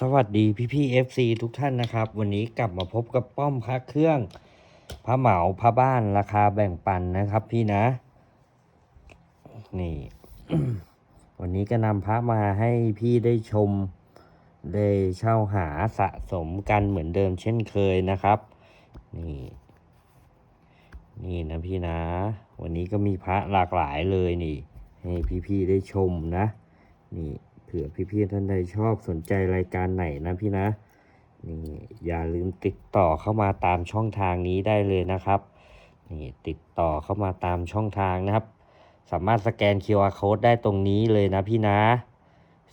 สวัสดีพี่พี่เอฟซีทุกท่านนะครับ วันนี้กลับมาพบกับป้อมพระเครื่องพระเหมาพระบ้านราคาแบ่งปันนะครับพี่นะ นี่ วันนี้ก็นำพระมาให้พี่ได้ชม ได้เช่าหาสะสมกันเหมือนเดิมเช่นเคยนะครับ นี่ นี่นะพี่นะ วันนี้ก็มีพระหลากหลายเลยนี่ ให้พี่ๆได้ชมนะ นี่ เผื่อพี่ๆท่านใดชอบสนใจรายการไหนนะพี่นะนี่อย่าลืมติดต่อเข้ามาตามช่องทางนี้ได้เลยนะครับนี่ติดต่อเข้ามาตามช่องทางนะครับ สามารถสแกน QR code ได้ตรงนี้เลยนะพี่นะ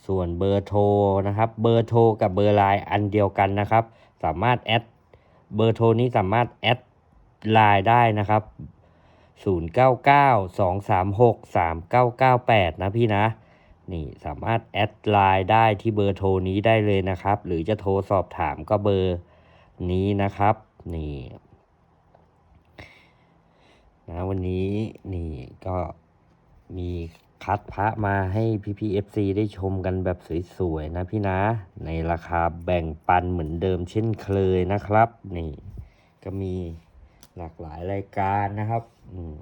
ส่วนเบอร์โทรนะครับ เบอร์โทรกับเบอร์ไลน์อันเดียวกันนะครับ สามารถแอดเบอร์โทรนี้สามารถแอดไลน์ได้นะครับ 0992363998 นะพี่นะ นี่สามารถแอดไลน์ได้ที่เบอร์โทรนี้ได้เลยนะครับ หรือจะโทรสอบถามก็เบอร์นี้นะครับนี่นะวันนี้นี่ก็มีคัดพระมาให้พี่พีเอฟซีได้ชมกันแบบสวยๆนะพี่นะ ในราคาแบ่งปันเหมือนเดิมเช่นเคยนะครับ นี่ ก็มีหลากหลายรายการนะครับ อืม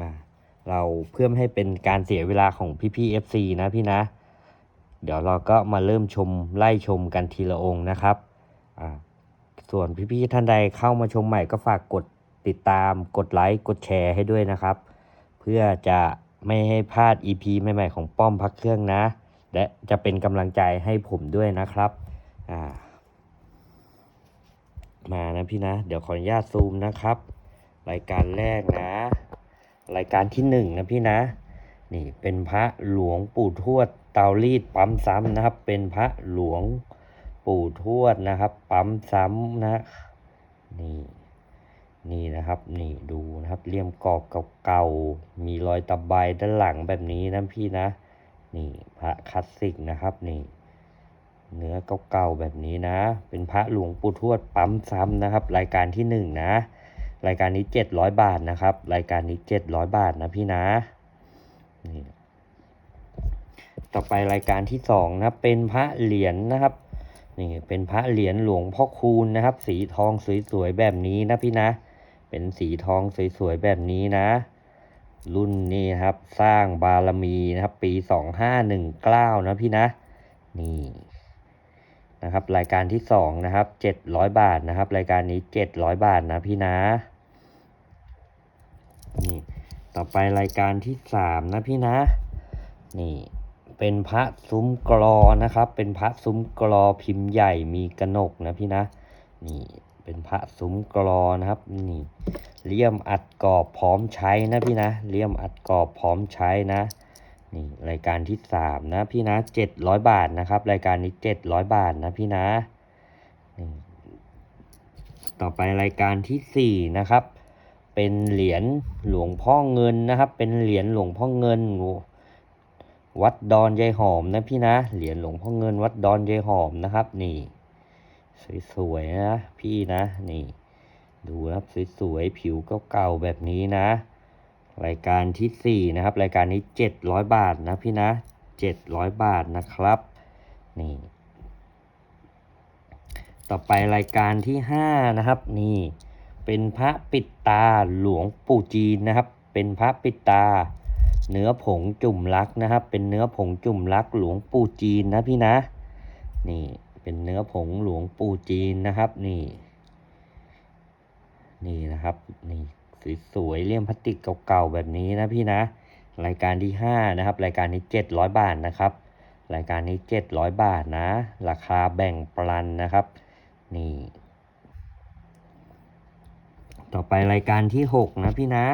มา เราเพื่อไม่ให้เป็นการเสียเวลาของพี่พี่ FC นะพี่นะ เดี๋ยวเราก็มาเริ่มชมไล่ชมกันทีละองค์นะครับอ่าส่วนพี่พี่ๆท่านใดเข้ามาชมใหม่ก็ฝากกดติดตามกดไลค์กดแชร์ให้ด้วยนะครับ เพื่อจะไม่ให้พลาด EP ใหม่ๆของป้อมพักเครื่องนะ และจะเป็นกำลังใจให้ผมด้วยนะครับอ่ามานะพี่นะ เดี๋ยวขออนุญาตซูมนะครับ รายการแรกนะ รายการที่หนึ่งนะพี่นะ นี่เป็นพระหลวงปู่ทวดเตารีดปั๊มซ้ำนะครับ เป็นพระหลวงปู่ทวดนะครับ ปั๊มซ้ำนะนี่นี่นะครับ นี่ดูนะครับเลี่ยมกรอบเก่าๆมีรอยตะไบด้านหลังแบบนี้นะพี่นะ นี่พระคลาสสิกนะครับนี่เนื้อเก่าๆแบบนี้นะ เป็นพระหลวงปู่ทวดปั๊มซ้ำนะครับ รายการที่หนึ่งนะ รายการนี้เจ็ดร้อยบาทนะครับ รายการนี้เจ็ดร้อยบาทนะพี่นะนี่ต่อไปรายการที่สองนะเป็นพระเหรียญนะครับนี่เป็นพระเหรียญหลวงพ่อคูณนะครับ สีทองสวยๆแบบนี้นะพี่นะ เป็นสีทองสวยๆแบบนี้นะ รุ่นนี้ครับสร้างบารมีนะครับ ปีสองห้าหนึ่งเก้านะพี่นะ นี่นะครับรายการที่สองนะครับเจ็ดร้อยบาทนะครับ รายการนี้เจ็ดร้อยบาทนะพี่นะ นี่ต่อไปรายการที่สามนะพี่นะ นี่เป็นพระซุ้มกรอนะครับ เป็นพระซุ้มกรอพิมพ์ใหญ่มีกระหนกนะพี่นะ นี่เป็นพระซุ้มกรอนะครับนี่เลี่ยมอัดกรอบพร้อมใช้นะพี่นะเลี่ยมอัดกรอบพร้อมใช้นะนี่รายการที่สามนะพี่นะเจ็ดร้อยบาทนะครับ รายการนี้เจ็ดร้อยบาทนะพี่นะต่อไปรายการที่สี่นะครับ เป็นเหรียญหลวงพ่อเงินนะครับ เป็นเหรียญหลวงพ่อเงินวัดดอนยายหอมนะพี่นะ เหรียญหลวงพ่อเงิน วัดดอนยายหอมนะครับ นี่ สวยๆนะพี่นะนี่ ดูนะครับสวยๆผิวเก่าๆแบบนี้นะ รายการที่สี่นะครับ รายการนี้เจ็ดร้อยบาทนะพี่นะเจ็ดร้อยบาทนะครับ นี่ ต่อไปรายการที่ห้านะครับ นี่ เป็นพระปิดตาหลวงปู่จีนนะครับ เป็นพระปิดตา เนื้อผงจุ่มลักนะครับ เป็นเนื้อผงจุ่มลักหลวงปู่จีนนะพี่นะ นี่เป็นเนื้อผงหลวงปู่จีนนะครับ นี่ นี่นะครับ นี่สวยๆเลี่ยมพลาสติกเก่าๆแบบนี้นะพี่นะ รายการที่ห้านะครับ รายการนี้เจ็ดร้อยบาทนะครับ รายการนี้เจ็ดร้อยบาทนะ ราคาแบ่งปรันนะครับ นี่ ต่อไปรายการที่หกนะพี่นะ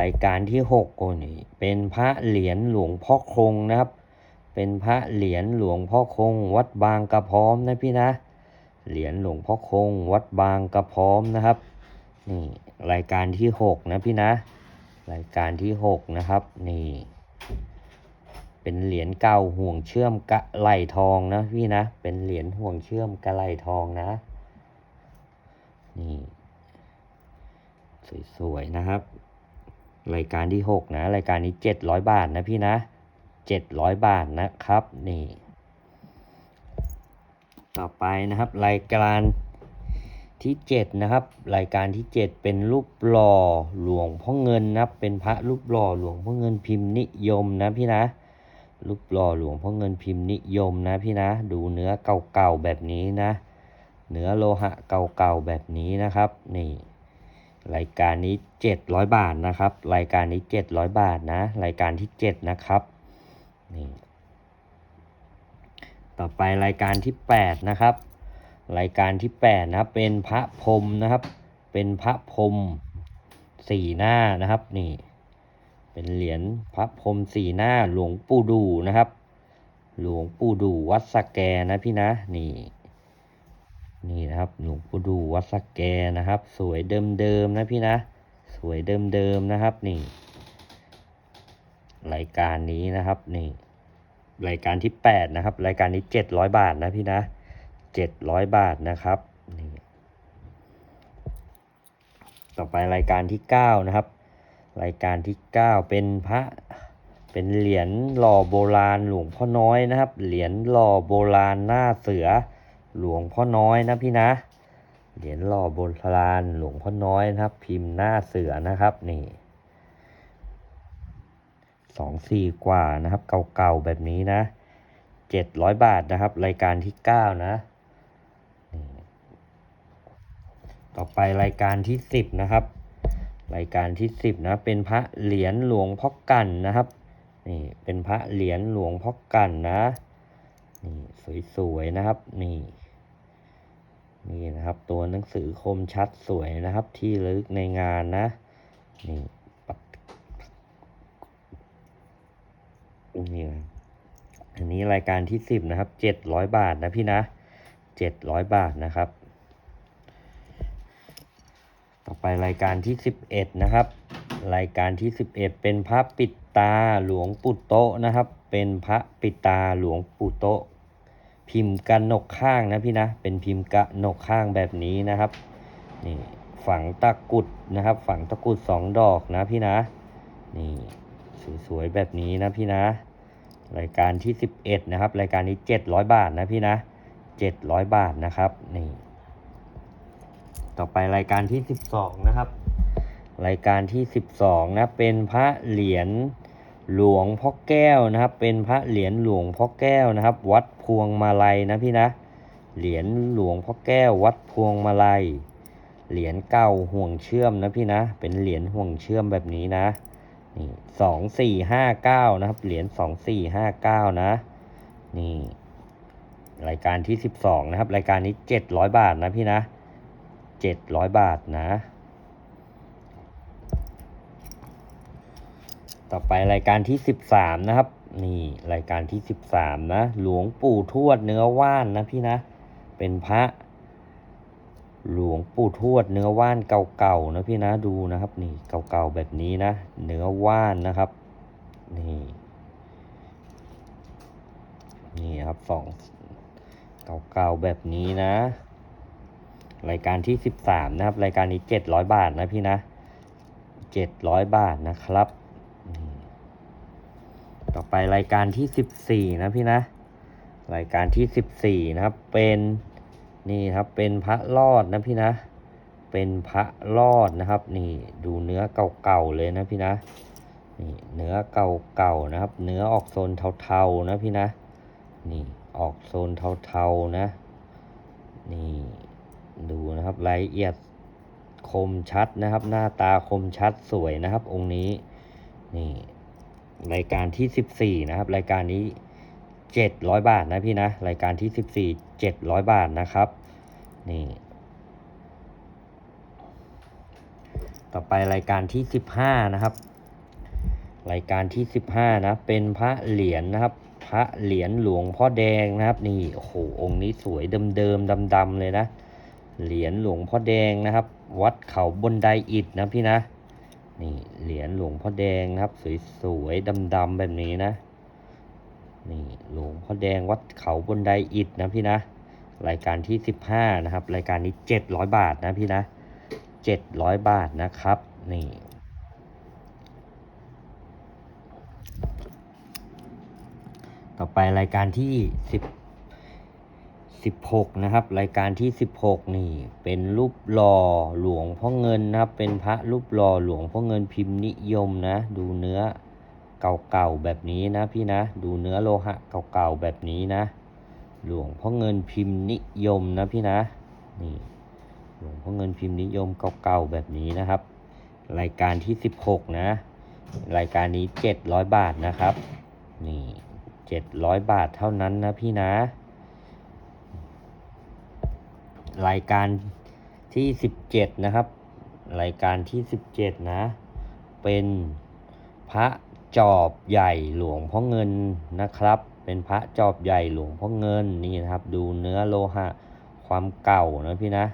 รายการที่หกโอ้นี่เป็นพระเหรียญหลวงพ่อคงนะครับ เป็นพระเหรียญหลวงพ่อคง วัดบางกระพร้อมนะพี่นะ เหรียญหลวงพ่อคง วัดบางกระพร้อมนะครับ นี่รายการที่หกนะพี่นะ รายการที่หกนะครับ นี่ เป็นเหรียญเก่าห่วงเชื่อมกะไหลทองนะพี่นะ เป็นเหรียญห่วงเชื่อมกะไหลทองนะ นี่ สวยๆนะครับ รายการที่หกนะ รายการนี้เจ็ดร้อยบาทนะพี่นะเจ็ดร้อยบาทนะครับนี่ต่อไปนะครับ รายการที่เจ็ดนะครับ รายการที่เจ็ดเป็นรูปหล่อหลวงพ่อเงินนะเป็นพระรูปหล่อหลวงพ่อเงินพิมพ์นิยมนะพี่นะรูปหล่อหลวงพ่อเงินพิมพ์นิยมนะพี่นะ ดูเนื้อเก่าๆแบบนี้นะ เนื้อโลหะเก่าๆแบบนี้นะครับนี่ รายการนี้เจ็ดร้อยบาทนะครับ รายการนี้เจ็ดร้อยบาทนะ รายการที่เจ็ดนะครับนี่ต่อไปรายการที่แปดนะครับ รายการที่แปดนะครับเป็นพระพรมนะครับ เป็นพระพรมสี่หน้านะครับนี่ เป็นเหรียญพระพรมสี่หน้าหลวงปู่ดูนะครับ หลวงปู่ดูวัดสแกนะพี่นะนี่ นี่นะครับหลวงปู่ดูวัดสแกนะครับ สวยเดิมๆนะพี่นะ สวยเดิมๆนะครับนี่ รายการนี้นะครับนี่ รายการที่แปดนะครับ รายการนี้เจ็ดร้อยบาทนะพี่นะเจ็ดร้อยบาทนะครับนี่ต่อไปรายการที่เก้านะครับ รายการที่เก้าเป็นพระเป็นเหรียญหล่อโบราณหลวงพ่อน้อยนะครับ เหรียญหล่อโบราณหน้าเสือ หลวงพ่อน้อยนะพี่นะ เหรียญหล่อโบราณหลวงพ่อน้อยนะครับ พิมพ์หน้าเสือนะครับนี่สองสี่กว่านะครับเก่าๆแบบนี้นะเจ็ดร้อยบาทนะครับ รายการที่เก้านะ ต่อไปรายการที่สิบนะครับ รายการที่สิบนะเป็นพระเหรียญหลวงพ่อกันนะครับนี่เป็นพระเหรียญหลวงพ่อกันนะนี่สวยๆนะครับนี่ นี่นะครับ ตัวหนังสือคมชัดสวยนะครับ ที่ลึกในงานนะ นี่ปัดนี่อันนี้รายการที่สิบนะครับเจ็ดร้อยบาทนะพี่นะเจ็ดร้อยบาทนะครับ ต่อไปรายการที่สิบเอ็ดนะครับ รายการที่สิบเอ็ดเป็นพระปิดตาหลวงปู่โตนะครับ เป็นพระปิดตาหลวงปู่โต พิมพ์กันหนกข้างนะพี่นะ เป็นพิมพ์กะหนกข้างแบบนี้นะครับ นี่ฝังตะกุดนะครับ ฝังตะกุดสองดอกนะพี่นะ นี่สวยๆแบบนี้นะพี่นะ รายการที่สิบเอ็ดนะครับ รายการนี้เจ็ดร้อยบาทนะพี่นะเจ็ดร้อยบาทนะครับ นี่ ต่อไปรายการที่สิบสองนะครับ รายการที่สิบสองนะ เป็นพระเหรียญ หลวงพ่อแก้วนะครับ เป็นพระเหรียญหลวงพ่อแก้วนะครับ วัดพวงมาลัยนะพี่นะ เหรียญหลวงพ่อแก้ว วัดพวงมาลัย เหรียญเก้าห่วงเชื่อมนะพี่นะ เป็นเหรียญห่วงเชื่อมแบบนี้นะนี่สองสี่ห้าเก้านะครับ เหรียญสองสี่ห้าเก้านะ นี่ รายการที่สิบสองนะครับ รายการนี้เจ็ดร้อยบาทนะพี่นะเจ็ดร้อยบาทนะ ต่อไปรายการที่สิบสามนะครับ นี่รายการที่สิบสามนะ หลวงปู่ทวดเนื้อว่านนะพี่นะ เป็นพระ หลวงปู่ทวดเนื้อว่านเก่าๆนะพี่นะดูนะครับ นี่เก่าๆแบบนี้นะ เนื้อว่านนะครับ นี่นี่ครับสองเก่าๆแบบนี้นะ รายการที่สิบสามนะครับ รายการนี้เจ็ดร้อยบาทนะพี่นะเจ็ดร้อยบาทนะครับ ต่อไปรายการที่สิบสี่นะพี่นะ รายการที่สิบสี่นะครับ เป็นนี่ครับเป็นพระรอดนะพี่นะ เป็นพระรอดนะครับ นี่ดูเนื้อเก่าๆเลยนะพี่นะนี่เนื้อเก่าๆนะครับ เนื้อออกโซนเทาๆนะพี่นะ นี่ออกโซนเทาๆนะ นี่ดูนะครับรายละเอียดคมชัดนะครับ หน้าตาคมชัดสวยนะครับ องค์นี้นี่ รายการที่สิบสี่นะครับ รายการนี้เจ็ดร้อยบาทนะพี่นะ รายการที่สิบสี่เจ็ดร้อยบาทนะครับ นี่ ต่อไปรายการที่สิบห้านะครับ รายการที่สิบห้านะ เป็นพระเหรียญนะครับ พระเหรียญหลวงพ่อแดงนะครับ นี่ โอ้โห องค์นี้สวยเดิมๆดำๆเลยนะ เหรียญหลวงพ่อแดงนะครับ วัดเขาบนไดอิฐนะพี่นะ นี่เหรียญหลวงพ่อแดงนะครับ สวยๆดำๆแบบนี้นะ นี่หลวงพ่อแดงวัดเขาบนไดอิฐนะพี่นะ รายการที่สิบห้านะครับ รายการนี้เจ็ดร้อยบาทนะพี่นะเจ็ดร้อยบาทนะครับ นี่ต่อไปรายการที่สิ บสิบหกนะครับ รายการที่สิบหกนี่ เป็นรูปหล่อหลวงพ่อเงินนะครับ เป็นพระรูปหล่อหลวงพ่อเงินพิมพ์นิยมนะ ดูเนื้อเก่าๆแบบนี้นะพี่นะ ดูเนื้อโลหะเก่าๆแบบนี้นะ หลวงพ่อเงินพิมพ์นิยมนะพี่นะ นี่ หลวงพ่อเงินพิมพ์นิยมเก่าๆแบบนี้นะครับ รายการที่สิบหกนะ รายการนี้เจ็ดร้อยบาทนะครับ นี่เจ็ดร้อยบาทเท่านั้นนะพี่นะ รายการที่สิบเจ็ดนะครับ รายการที่สิบเจ็ดนะ เป็นพระจอบใหญ่หลวงพ่อเงินนะครับ เป็นพระจอบใหญ่หลวงพ่อเงินนี่นะครับ ดูเนื้อโลหะความเก่านะพี่นะ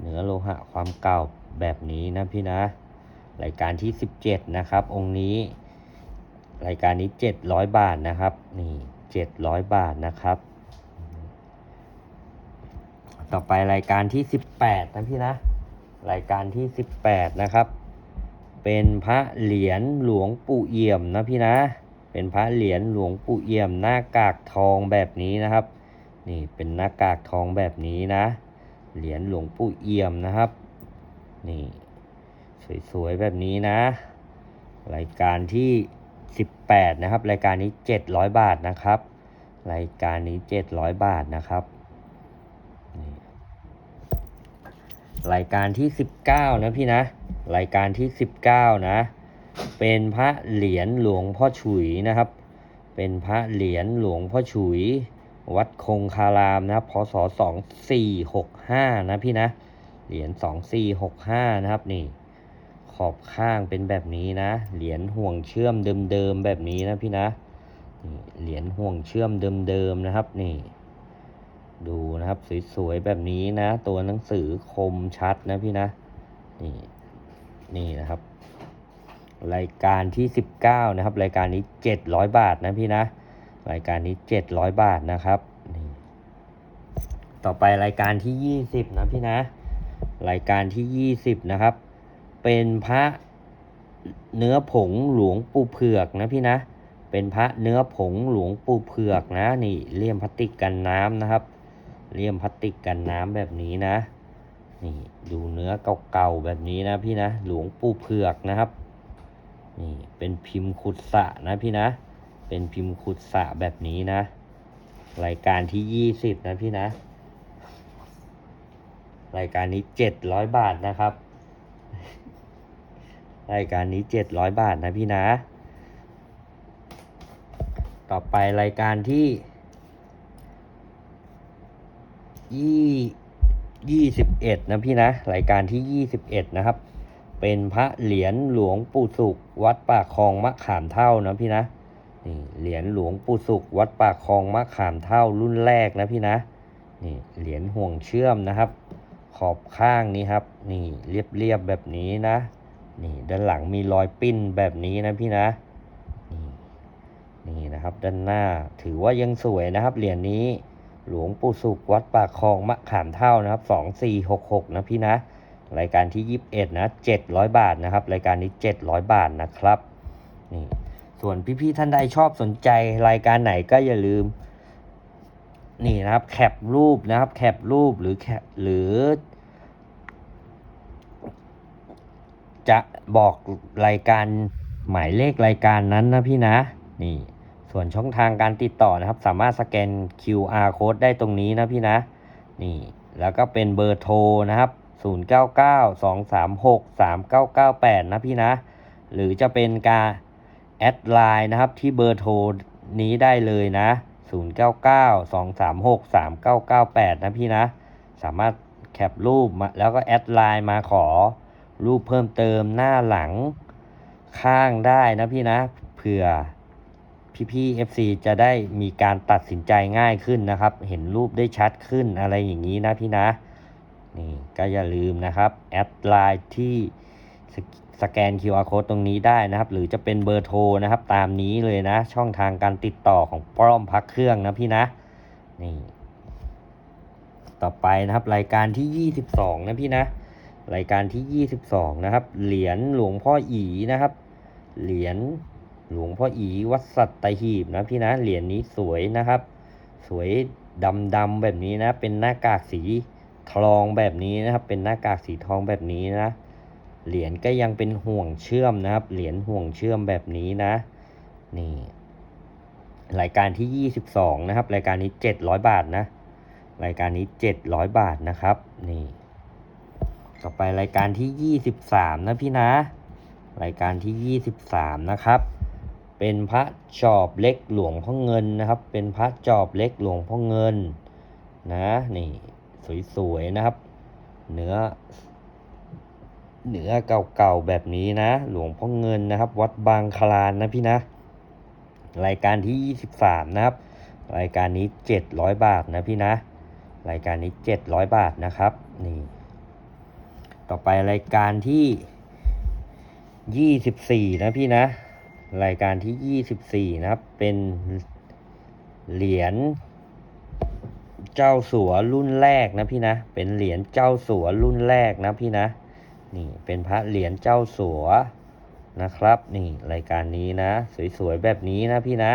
เนื้อโลหะความเก่าแบบนี้นะพี่นะ รายการที่ 17 นะครับ องค์นี้ รายการนี้ 700 บาทนะครับ นี่ 700 บาทนะครับ ต่อไปรายการที่ 18 นะพี่นะ รายการที่ 18 นะครับ เป็นพระเหรียญหลวงปู่เอี่ยมนะพี่นะ เป็นพระเหรียญหลวงปู่เอี่ยมหน้ากากทองแบบนี้นะครับ นี่เป็นหน้ากากทองแบบนี้นะ เหรียญหลวงปู่เอี่ยมนะครับ นี่สวยๆแบบนี้นะ รายการที่ 18 นะครับ รายการนี้ 700 บาทนะครับ รายการนี้ 700 บาทนะครับนี่ รายการที่ 19 นะพี่นะ รายการที่ 19 นะ เป็นพระเหรียญหลวงพ่อฉุยนะครับ เป็นพระเหรียญหลวงพ่อฉุย วัดคงคารามนะครับพศ2465 นะพี่นะ เหรียญ2465 นะครับนี่ ขอบข้างเป็นแบบนี้นะ เหรียญห่วงเชื่อมเดิมๆแบบนี้นะพี่นะ เหรียญห่วงเชื่อมเดิมๆนะครับนี่ ดูนะครับสวยๆแบบนี้นะ ตัวหนังสือคมชัดนะพี่นะ นี่นี่นะครับ รายการที่ 19 นะครับ รายการนี้ 700 บาทนะพี่นะ รายการนี้ 700 บาทนะครับนี่ต่อไปรายการที่ 20 นะพี่นะ รายการที่ 20 นะครับ เป็นพระเนื้อผงหลวงปู่เผือกนะพี่นะ เป็นพระเนื้อผงหลวงปู่เผือกนะ นี่เลี่ยมพลาสติกกันน้ำนะครับ เลี่ยมพลาสติกกันน้ำแบบนี้นะ นี่ดูเนื้อเก่าๆแบบนี้นะพี่นะ หลวงปู่เผือกนะครับ นี่เป็นพิมพ์ขุดสะนะพี่นะ เป็นพิมพ์ขุดสะแบบนี้นะ รายการที่ยี่สิบนะพี่นะ รายการนี้เจ็ดร้อยบาทนะครับ รายการนี้เจ็ดร้อยบาทนะพี่นะ ต่อไปรายการที่ ยี่ยี่สิบเอ็ดนะพี่นะรายการที่ยี่สิบเอ็ดนะครับ เป็นพระเหรียญหลวงปู่สุข วัดปากคลองมะขามเท่านะพี่นะนี่เหรียญหลวงปู่สุข วัดปากคลองมะขามเท่ารุ่นแรกนะพี่นะนี่เหรียญห่วงเชื่อมนะครับ ขอบข้างนี้ครับ นี่เรียบๆแบบนี้นะ นี่ด้านหลังมีรอยปิ้นแบบนี้นะพี่นะนี่นี่นะครับด้านหน้าถือว่ายังสวยนะครับเหรียญนี้ หลวงปู่สุขวัดปากคลองมะขามเท่านะครับสองสี่หกหกนะพี่นะ รายการที่ยี่สิบเอ็ดนะเจ็ดร้อยบาทนะครับ รายการนี้เจ็ดร้อยบาทนะครับนี่ส่วนพี่ๆท่านใดชอบสนใจรายการไหนก็อย่าลืม นี่นะครับแคปรูปนะครับแคปรูปหรือแคปหรือ จะบอกรายการหมายเลขรายการนั้นนะพี่นะ นี่ ส่วนช่องทางการติดต่อนะครับ สามารถสแกน QR code ได้ตรงนี้นะพี่นะ นี่แล้วก็เป็นเบอร์โทรนะครับ 0992363998 นะพี่นะ หรือจะเป็นการแอดไลน์นะครับที่เบอร์โทรนี้ได้เลยนะ 0992363998 นะพี่นะ สามารถแคปรูปมาแล้วก็แอดไลน์มาขอรูปเพิ่มเติมหน้าหลังข้างได้นะพี่นะ เผื่อ พี่ๆ FC จะได้มีการตัดสินใจง่ายขึ้นนะครับ เห็นรูปได้ชัดขึ้นอะไรอย่างนี้นะพี่นะนี่ก็อย่าลืมนะครับแอดไลน์ที่สแกน QR code ตรงนี้ได้นะครับ หรือจะเป็นเบอร์โทรนะครับ ตามนี้เลยนะ ช่องทางการติดต่อของป้อมพักเครื่องนะพี่นะนี่ต่อไปนะครับ รายการที่ 22 นะพี่นะ รายการที่ 22 นะครับ เหรียญหลวงพ่ออีนะครับ เหรียญ หลวงพ่ออีวัดสัตหีบนะพี่นะเหรียญนี้สวยนะครับ สวยดำๆแบบนี้นะ เป็นหน้ากากสีทองแบบนี้นะครับ เป็นหน้ากากสีทองแบบนี้นะ เหรียญก็ยังเป็นห่วงเชื่อมนะครับ เหรียญห่วงเชื่อมแบบนี้นะ นี่ รายการที่ 22 นะครับ รายการนี้ 700 บาทนะ รายการนี้ 700 บาทนะครับ นี่ ต่อไปรายการที่ 23 นะพี่นะ รายการที่ 23 นะครับ เป็นพระจอบเล็กหลวงพ่อเงินนะครับ เป็นพระจอบเล็กหลวงพ่อเงินนะนี่สวยๆนะครับ เนื้อเนื้อเก่าๆแบบนี้นะ หลวงพ่อเงินนะครับ วัดบางคลานนะพี่นะ รายการที่ 23 นะครับ รายการนี้ 700 บาทนะพี่นะ รายการนี้ 700 บาทนะครับนี่ต่อไปรายการที่ 24 นะพี่นะ รายการที่ 24 นะครับ เป็นเหรียญเจ้าสัวรุ่นแรกนะพี่นะ เป็นเหรียญเจ้าสัวรุ่นแรกนะพี่นะ นี่เป็นพระเหรียญเจ้าสัวนะครับ นี่รายการนี้นะ สวยๆแบบนี้นะพี่นะ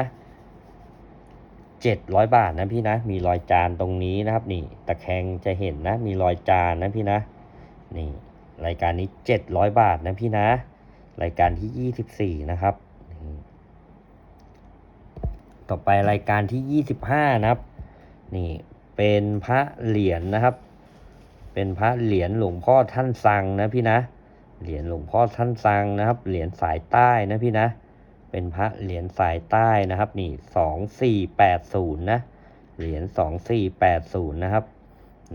700 บาทนะพี่นะ มีรอยจานตรงนี้นะครับ นี่ตะแคงจะเห็นนะ มีรอยจานนะพี่นะ นี่รายการนี้ 700 บาทนะพี่นะ รายการที่ 24 นะครับ ต่อไปรายการที่ 25 นะครับ นี่เป็นพระเหรียญนะครับ เป็นพระเหรียญหลวงพ่อท่านสังนะพี่นะ เหรียญหลวงพ่อท่านสังนะครับ เหรียญสายใต้นะพี่นะ เป็นพระเหรียญสายใต้นะครับ นี่สองสี่แปดศูนย์นะ เหรียญสองสี่แปดศูนย์นะครับ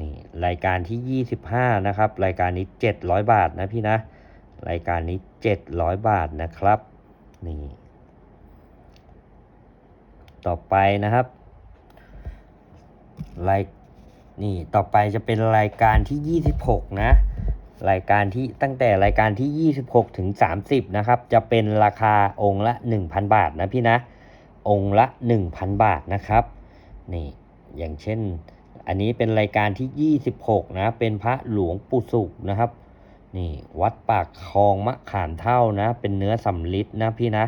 นี่รายการที่ยี่สิบห้านะครับ รายการนี้เจ็ดร้อยบาทนะพี่นะ รายการนี้เจ็ดร้อยบาทนะครับ นี่ ต่อไปนะครับรายนี่ต่อไปจะเป็นรายการที่ 26 นะ รายการที่ตั้งแต่รายการที่ 26 ถึง 30 นะครับ จะเป็นราคาองค์ละ 1,000 บาทนะพี่นะ องค์ละ 1,000 บาทนะครับ นี่ อย่างเช่น อันนี้เป็นรายการที่ 26 นะ เป็นพระหลวงปู่สุขนะครับ นี่วัดปากคลองมะขามเท่านะ เป็นเนื้อสำลิดนะพี่นะ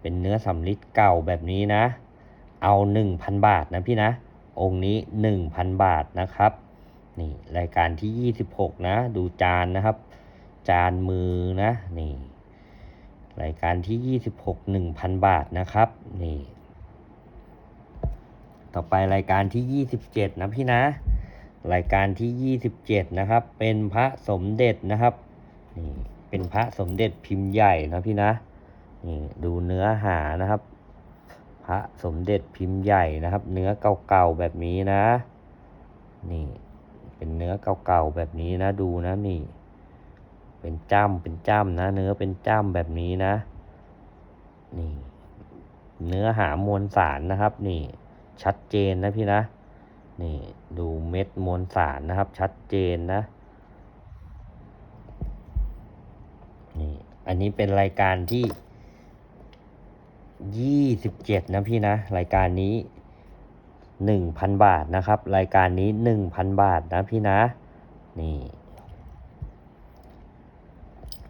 เป็นเนื้อสำลิดเก่าแบบนี้นะ เอา 1,000 บาทนะพี่นะ องค์นี้ 1,000 บาทนะครับนี่รายการที่ 26 นะ ดูจานนะครับ จานมือนะนี่รายการที่ 26 1,000 บาทนะครับนี่ต่อไปรายการที่ 27 นะพี่นะ รายการที่ 27 นะครับ เป็นพระสมเด็จนะครับนี่เป็นพระสมเด็จพิมพ์ใหญ่นะพี่นะนี่ดูเนื้อหานะครับ พระสมเด็จพิมพ์ใหญ่นะครับ เนื้อเก่าๆแบบนี้นะ นี่ เป็นเนื้อเก่าๆแบบนี้นะดูนะนี่ เป็นจ้ำเป็นจ้ำนะ เนื้อเป็นจ้ำแบบนี้นะ นี่ เนื้อหามวลสารนะครับ นี่ ชัดเจนนะพี่นะ นี่ดูเม็ดมวลสารนะครับ ชัดเจนนะ นี่ อันนี้เป็นรายการที่ ยี่สิบเจ็ดนะพี่นะ รายการนี้หนึ่งพันบาทนะครับ รายการนี้หนึ่งพันบาทนะพี่นะ นี่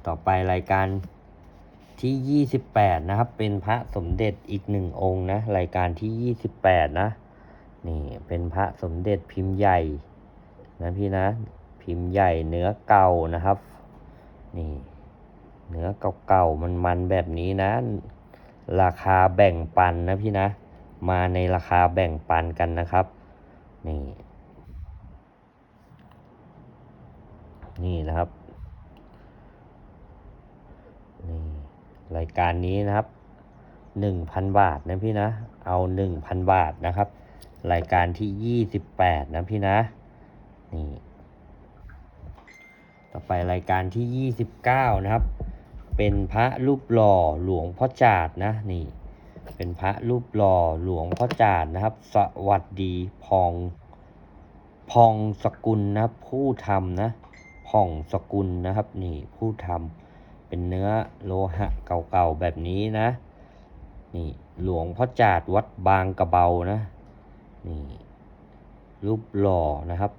ต่อไปรายการที่ยี่สิบแปดนะครับ เป็นพระสมเด็จอีกหนึ่งองค์นะ รายการที่ยี่สิบแปดนะ นี่ เป็นพระสมเด็จพิมพ์ใหญ่นะพี่นะ พิมพ์ใหญ่เนื้อเก่านะครับ นี่ เนื้อเก่าๆมันๆแบบนี้นะ ราคาแบ่งปันนะพี่นะ มาในราคาแบ่งปันกันนะครับ นี่ นี่นะครับ นี่ รายการนี้นะครับหนึ่งพันบาทนะพี่นะ เอาหนึ่งพันบาทนะครับ รายการที่ยี่สิบแปดนะพี่นะ นี่ ต่อไปรายการที่ยี่สิบเก้านะครับ เป็นพระรูปหล่อหลวงพ่อจาดนะนี่ เป็นพระรูปหล่อหลวงพ่อจาดนะครับ สวัสดีพองพองสกุลนะผู้ทำนะผ่องสกุลนะครับนี่ผู้ทำเป็นเนื้อโลหะเก่าๆแบบนี้นะ นี่หลวงพ่อจาดวัดบางกระเบานะนี่รูปหล่อนะครับ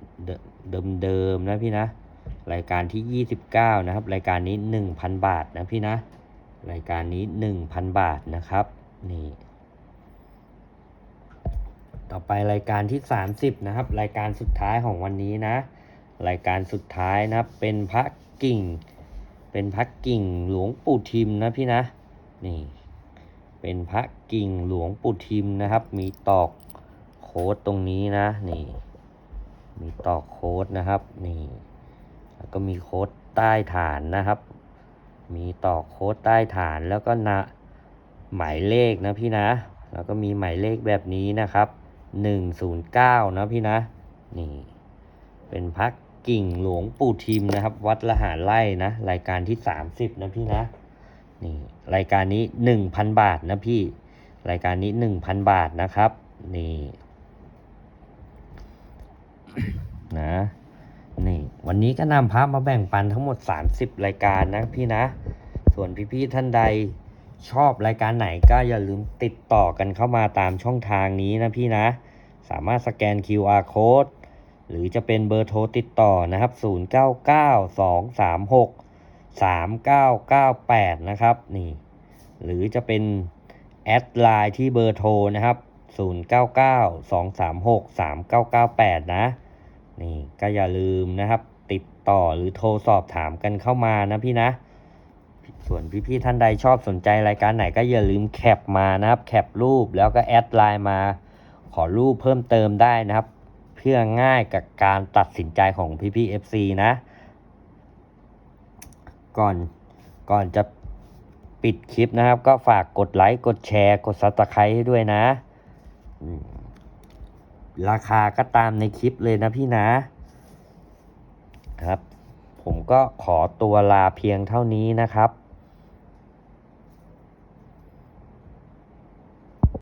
เดิมๆนะพี่นะ รายการที่ 29 นะครับ รายการนี้ 1,000 บาทนะพี่นะ รายการนี้ 1,000 บาทนะครับ นี่ ต่อไปรายการที่ 30 นะครับ รายการสุดท้ายของวันนี้นะ รายการสุดท้ายนะครับ เป็นพระกิ่ง เป็นพระกิ่งหลวงปู่ทิมนะพี่นะ นี่ เป็นพระกิ่งหลวงปู่ทิมนะครับ มีตอกโค้ดตรงนี้นะ นี่ มีตอกโค้ดนะครับ นี่ ก็มีโค้ดใต้ฐานนะครับ มีต่อโค้ดใต้ฐานแล้วก็นะหมายเลขนะพี่นะ แล้วก็มีหมายเลขแบบนี้นะครับหนึ่งศูนย์เก้านะพี่นะ นี่ เป็นพักกิ่งหลวงปู่ทิมนะครับ วัดละหารไร่นะ รายการที่สามสิบนะพี่นะ นี่รายการนี้หนึ่งพันบาทนะพี่ รายการนี้หนึ่งพันบาทนะครับ นี่นะนี่ วันนี้ก็นำพระมาแบ่งปันทั้งหมด 30 รายการนะพี่นะ ส่วนพี่ๆท่านใดชอบรายการไหนก็อย่าลืมติดต่อกันเข้ามาตามช่องทางนี้นะพี่นะ สามารถสแกน QR code หรือจะเป็นเบอร์โทรติดต่อนะครับ 0992363998 นะครับนี่ หรือจะเป็นแอดไลน์ที่เบอร์โทรนะครับ 0992363998 นะ นี่ก็อย่าลืมนะครับ ต่อหรือโทรสอบถามกันเข้ามานะพี่นะ ส่วนพี่ๆท่านใดชอบสนใจรายการไหนก็อย่าลืมแคปมานะครับ แคปรูปแล้วก็แอดไลน์มาขอรูปเพิ่มเติมได้นะครับ เพื่อง่ายกับการตัดสินใจของพี่ๆ FC นะ ก่อนก่อนจะปิดคลิปนะครับ ก็ฝากกดไลค์กดแชร์ กดซับสไครต์ให้ด้วยนะ ราคาก็ตามในคลิปเลยนะพี่นะ ครับ ผมก็ขอตัวลาเพียงเท่านี้นะครับ